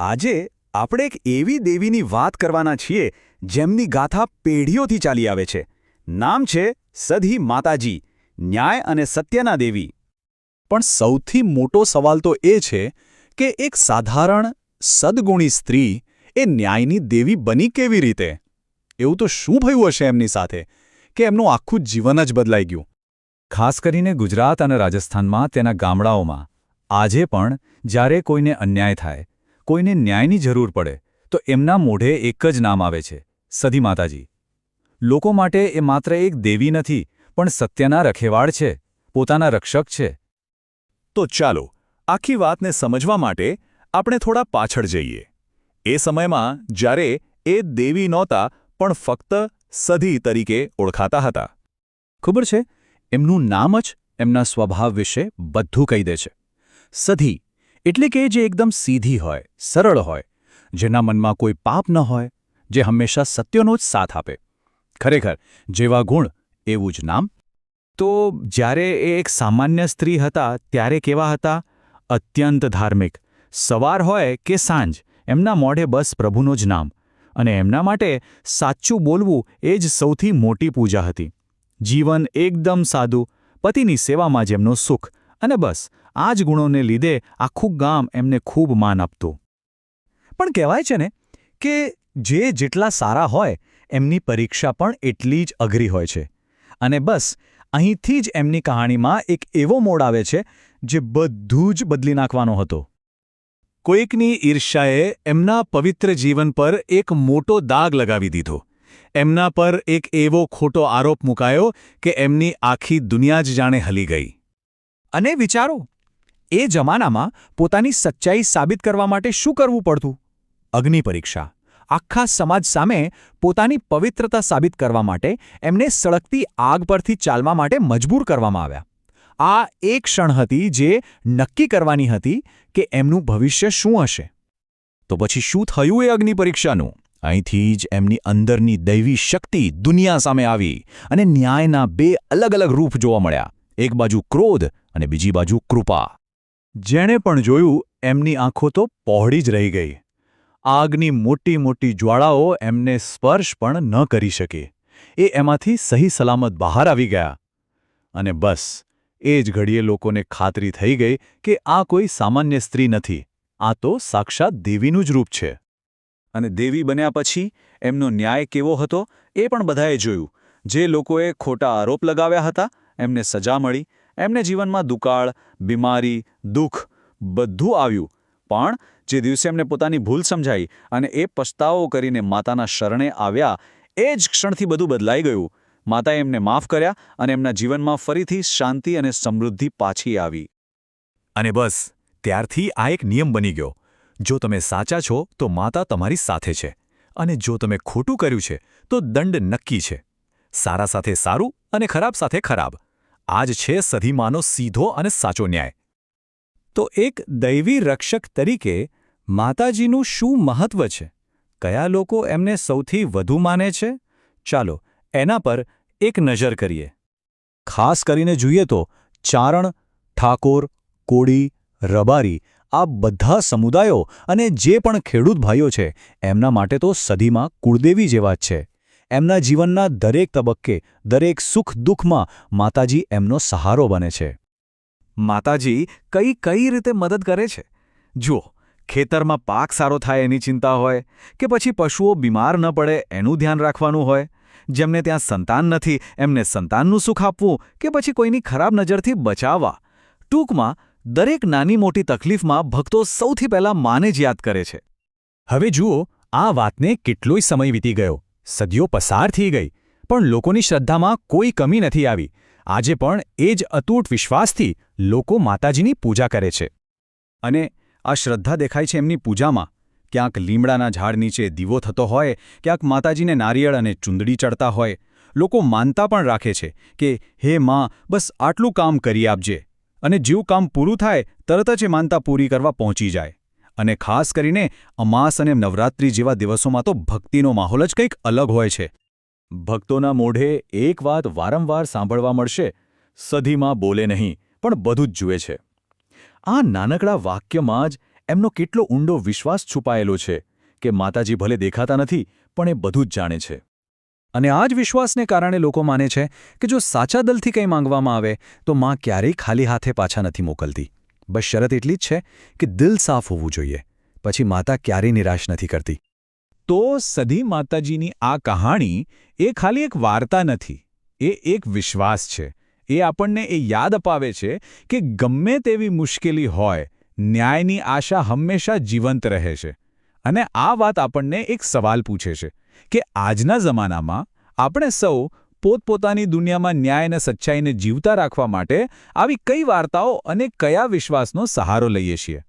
આજે આપણે એક એવી દેવીની વાત કરવાના છીએ જેમની ગાથા પેઢીઓથી ચાલી આવે છે. નામ છે સધી માતાજી, ન્યાય અને સત્યના દેવી. પણ સૌથી મોટો સવાલ તો એ છે કે એક સાધારણ, સદગુણી સ્ત્રી એ ન્યાયની દેવી બની કેવી રીતે? એવું તો શું થયું હશે એમની સાથે કે એમનું આખું જીવન જ બદલાઈ ગયું? ખાસ કરીને ગુજરાત અને રાજસ્થાનમાં તેના ગામડાઓમાં. આજે પણ જ્યારે કોઈને અન્યાય થાય કોઈને ન્યાયની જરૂર પડે, તો એમના મોઢે એક જ નામ આવે છે, સધી માતાજી. લોકો માટે એ માત્ર એક દેવી નથી, પણ સત્યના રખેવાળ છે, પોતાના રક્ષક છે. તો ચાલો, આખી વાતને સમજવા માટે આપણે થોડા પાછળ જઈએ. એ સમયમાં જ્યારે એ દેવી નહોતા, પણ ફક્ત સધી તરીકે ઓળખાતા હતા. ખબર છે? એમનું નામ જ એમના સ્વભાવ વિશે બધું કહી દે છે. સધી એટલે કે જે એકદમ સીધી હોય, સરળ હોય, જેના મનમાં કોઈ પાપ ન હોય, જે હંમેશા સત્યનો જ સાથ આપે. ખરેખર, જેવા ગુણ, એવું જ નામ. તો જ્યારે એ એક સામાન્ય સ્ત્રી હતા, ત્યારે કેવા હતા? અત્યંત ધાર્મિક. સવાર હોય કે સાંજ, એમના મોઢે બસ પ્રભુનો જ નામ. અને એમના માટે સાચું બોલવું એ જ સૌથી મોટી પૂજા હતી. જીવન એકદમ સાદું, પતિની સેવામાં જ એમનો સુખ, અને બસ. આ જ ગુણોને લીધે આખું ગામ એમને ખૂબ માન આપતું. પણ કહેવાય છે ને કે જે જેટલા સારા હોય, એમની પરીક્ષા પણ એટલી જ અઘરી હોય છે. અને બસ, અહીંથી જ એમની કહાણીમાં એક એવો મોડ આવે છે, જે બધું જ બદલી નાખવાનો હતો. કોઈકની ઈર્ષ્યાએ એમના પવિત્ર જીવન પર એક મોટો દાગ લગાવી દીધો. એમના પર એક એવો ખોટો આરોપ મુકાયો કે એમની આખી દુનિયા જ જાણે હલી ગઈ. અને વિચારો એ જમાનામાં પોતાની સચ્ચાઈ સાબિત કરવા માટે શું કરવું પડતું? અગ્નિ પરીક્ષા. આખા સમાજ સામે પોતાની પવિત્રતા સાબિત કરવા માટે એમને સળગતી આગ પરથી ચાલવા માટે મજબૂર કરવામાં આવ્યા. આ એક ક્ષણ હતી જે નક્કી કરવાની હતી કે એમનું ભવિષ્ય શું હશે. તો પછી શું થયું એ અગ્નિ પરીક્ષાનું? અહીંથી જ એમની અંદરની દૈવી શક્તિ દુનિયા સામે આવી અને ન્યાયના બે અલગ અલગ રૂપ જોવા મળ્યા. એક બાજુ ક્રોધ અને બીજી બાજુ કૃપા. જેણે પણ જોયું, એમની આંખો તો પહોળી જ રહી ગઈ. આગની મોટી મોટી જ્વાળાઓ એમને સ્પર્શ પણ ન કરી શકે. એ એમાંથી સહી સલામત બહાર આવી ગયા. અને બસ, એ જ ઘડીએ લોકોને ખાતરી થઈ ગઈ કે આ કોઈ સામાન્ય સ્ત્રી નથી. આ તો સાક્ષાત દેવીનું જ રૂપ છે. અને દેવી બન્યા પછી એમનો ન્યાય કેવો હતો, એ પણ બધાએ જોયું. જે લોકોએ ખોટા આરોપ લગાવ્યા હતા, એમને સજા મળી એમને જીવનમાં દુકાળ, બીમારી, દુઃખ બધું આવ્યું. પણ જે દિવસે એમને પોતાની ભૂલ સમજાઈ અને એ પછતાવો કરીને માતાના શરણે આવ્યા, એ જ ક્ષણથી બધું બદલાઈ ગયું. માતાએ એમને માફ કર્યા અને એમના જીવનમાં ફરીથી શાંતિ અને સમૃદ્ધિ પાછી આવી. અને બસ, ત્યારથી આ એક નિયમ બની ગયો. જો તમે સાચા છો, તો માતા તમારી સાથે છે. અને જો તમે ખોટું કર્યું છે, તો દંડ નક્કી છે. સારા સાથે સારું અને ખરાબ સાથે ખરાબ. આ જ છે સધીમાનો સીધો અને સાચો ન્યાય. તો એક દૈવી રક્ષક તરીકે માતાજીનું શું મહત્વ છે? કયા લોકો એમને સૌથી વધુ માને છે? ચાલો, એના પર એક નજર કરીએ. ખાસ કરીને જોઈએ તો ચારણ, ઠાકોર, કોળી, રબારી, આ બધા સમુદાયો અને જે પણ ખેડૂત ભાઈઓ છે, એમના માટે તો સદીમાં કુળદેવી જેવા જ છે. એમના જીવનના દરેક તબક્કે, દરેક સુખ દુઃખમાં માતાજી એમનો સહારો બને છે. માતાજી કઈ કઈ રીતે મદદ કરે છે? જુઓ, ખેતરમાં પાક સારો થાય એની ચિંતા હોય કે પછી પશુઓ બીમાર ન પડે એનું ધ્યાન રાખવાનું હોય? જેમને ત્યાં સંતાન નથી, એમને સંતાનનું સુખ આપવું કે પછી કોઈની ખરાબ નજરથી બચાવવા? ટૂંકમાં, દરેક નાની મોટી તકલીફમાં ભક્તો સૌથી પહેલા માને જ યાદ કરે છે. હવે જુઓ, આ વાતને કેટલોય સમય વીતી ગયો. સદીઓ પસાર થઈ ગઈ, પણ લોકોની શ્રદ્ધામાં કોઈ કમી નથી આવી. આજે પણ એ જ અતૂટ વિશ્વાસથી લોકો માતાજીની પૂજા કરે છે. અને આ શ્રદ્ધા દેખાય છે એમની પૂજામાં. ક્યાંક લીમડાના ઝાડ નીચે દીવો થતો હોય, ક્યાંક માતાજીને નારિયેળ અને ચૂંદડી ચડતા હોય. લોકો માનતા પણ રાખે છે કે, હે માં, બસ આટલું કામ કરી આપજે. અને જેવું કામ પૂરું થાય, તરત જ એ માનતા પૂરી કરવા પહોંચી જાય. અને ખાસ કરીને અમાસ અને નવરાત્રિ જેવા દિવસોમાં તો ભક્તિનો માહોલ જ કંઈક અલગ હોય છે. ભક્તોના મોઢે એક વાત વારંવાર સાંભળવા મળશે, સધીમાં બોલે નહીં, પણ બધું જ જુએ છે. આ નાનકડા વાક્યમાં જ એમનો કેટલો ઊંડો વિશ્વાસ છુપાયેલો છે કે માતાજી ભલે દેખાતા નથી, પણ એ બધું જ જાણે છે. અને આ જ વિશ્વાસને કારણે લોકો માને છે કે જો સાચા દલથી કંઈ માંગવામાં આવે, તો માં ક્યારેય ખાલી હાથે પાછા નથી મોકલતી. બસ શરત એટલી જ છે કે દિલ સાફ હોવું જોઈએ. પછી માતા ક્યારેય નિરાશ નથી કરતી. તો સધી માતાજીની આ કહાણી એ ખાલી એક વાર્તા નથી. એ એક વિશ્વાસ છે. એ આપણને એ યાદ અપાવે છે કે ગમે તેવી મુશ્કેલી હોય, ન્યાયની આશા હંમેશા જીવંત રહે છે. અને આ વાત આપણને એક સવાલ પૂછે છે કે આજના જમાનામાં આપણે સૌ પોતપોતાની દુનિયામાં ન્યાય અને સચ્ચાઈને જીવતા રાખવા માટે આવી કઈ વાર્તાઓ અને કયા વિશ્વાસનો સહારો લઈએ છીએ?